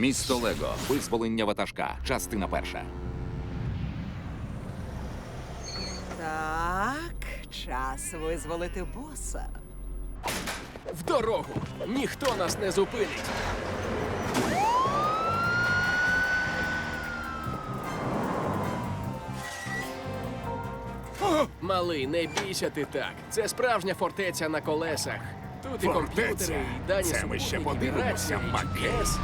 Місто Лего. Визволення ватажка. Частина перша. Так, час визволити боса. В дорогу! Ніхто нас не зупинить. Малий, не бійся ти так. Це справжня фортеця на колесах. Тут і Фортеця? комп'ютери, і дані Це ми ще супутники, і подивимося, рація, і.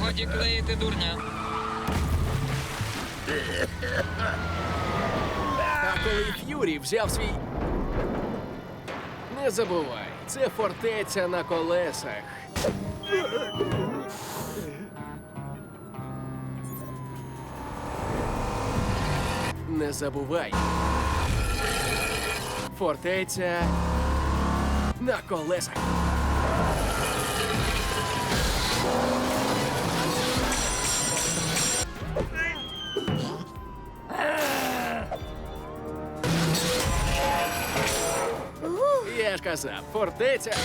Годі клеїти дурня. А коли Ф'юрі взяв свій. Не забувай, це фортеця на колесах. Не забувай. Фортеця на колесах. Я ж казав, фортеця.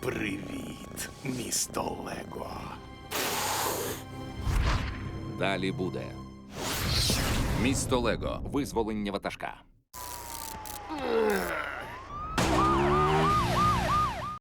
Привіт, місто Лего. Далі буде. Місто Лего. Визволення ватажка.